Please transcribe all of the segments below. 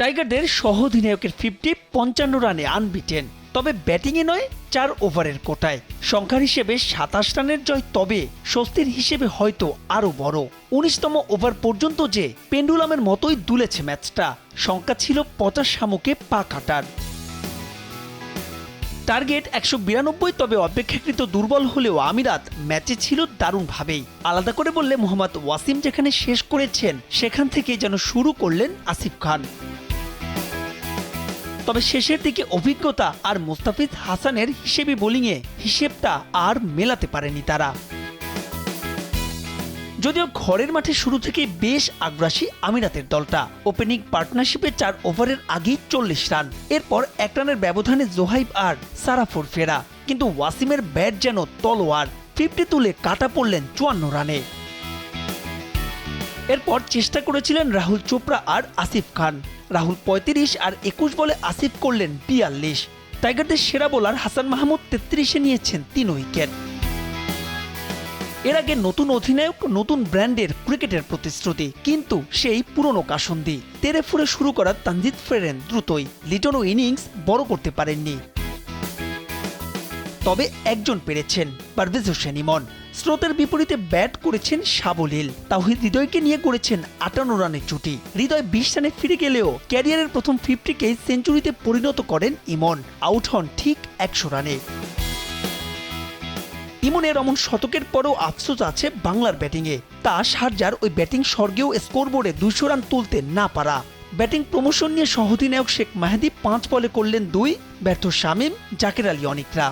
টাইগারদের সহ অধিনায়কের ফিফটি পঞ্চান্ন রানে আনবিটেন। তবে ব্যাটিংয়ে নয়, চার ওভারের কোটায়। সংখ্যার হিসেবে সাতাশ রানের জয় তবে স্বস্তির হিসেবে হয়তো আরও বড়। উনিশতম ওভার পর্যন্ত যে পেন্ডুলামের মতোই দুলেছে ম্যাচটা। সংখ্যা ছিল পঁচাশ শামুকে পা কাটার। টার্গেট একশো বিরানব্বই, তবে অপেক্ষাকৃত দুর্বল হলেও আমিরাত ম্যাচে ছিল দারুণভাবেই। আলাদা করে বললে মোহাম্মদ ওয়াসিম যেখানে শেষ করেছেন, সেখান থেকে যেন শুরু করলেন আসিফ খান। তবে শেষের দিকে অভিজ্ঞতা আর মুস্তাফিজ হাসানের হিসেবে বোলিংয়ে হিসেবটা আর মেলাতে পারেনি তারা। যদিও ঘরের মাঠে শুরু থেকে বেশ আগ্রাসী আমিরাতের দলটা। ওপেনিং পার্টনারশিপে চার ওভারের আগেই চল্লিশ রান। এরপর এক রানের ব্যবধানে জোহাইব আর সারাফোর ফেরা। কিন্তু ওয়াসিমের ব্যাট যেন তলোয়ার। ফিফটি তুলে কাটা পড়লেন চুয়ান্ন রানে। এরপর চেষ্টা করেছিলেন রাহুল চোপড়া আর আসিফ খান। রাহুল পঁয়ত্রিশ আর একুশ বলে আসিফ করলেন বিয়াল্লিশ। টাইগারদের সেরা বোলার হাসান মাহমুদ তেত্রিশে নিয়েছেন তিন উইকেট। এর আগে নতুন অধিনায়ক, নতুন ব্র্যান্ডের ক্রিকেটের প্রতিশ্রুতি, কিন্তু সেই পুরনো কাসন্দি। তেরে ফুরে শুরু করা তানজিদ ফেরেন দ্রুতই লিটনও ইনিংস বড় করতে পারেননি। তবে একজন পেরেছেন, পারভেজ হোসেন ইমন। স্রোতের বিপরীতে ব্যাট করেছেন সাবলীল। তাহিদ হৃদয়কে নিয়ে করেছেন আটান্ন রানের জুটি হৃদয় বিশ রানে ফিরে গেলেও ক্যারিয়ারের প্রথম ফিফটিকে সেঞ্চুরিতে পরিণত করেন ইমন। আউট হন ঠিক একশো রানে। ইমনের অমন শতকের পরও আফসোস আছে বাংলার ব্যাটিংয়ে। তা সারজার ওই ব্যাটিং স্বর্গেও স্কোরবোর্ডে দুশো রান তুলতে না পারা। ব্যাটিং প্রমোশন নিয়ে সহধিনায়ক শেখ মাহাদি পাঁচ বলে করলেন দুই। ব্যর্থ শামীম, জাকের আলী অনিকরা।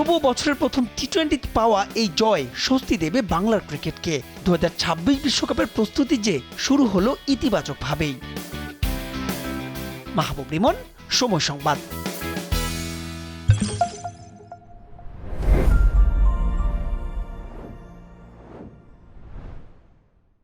তবুও বছরের প্রথম টি টোয়েন্টিতে পাওয়া এই জয় স্বস্তি দেবে বাংলার ক্রিকেটকে। দু বিশ্বকাপের প্রস্তুতি যে শুরু হলো ইতিবাচকভাবেই। মাহবুব রিমন, সময় সংবাদ।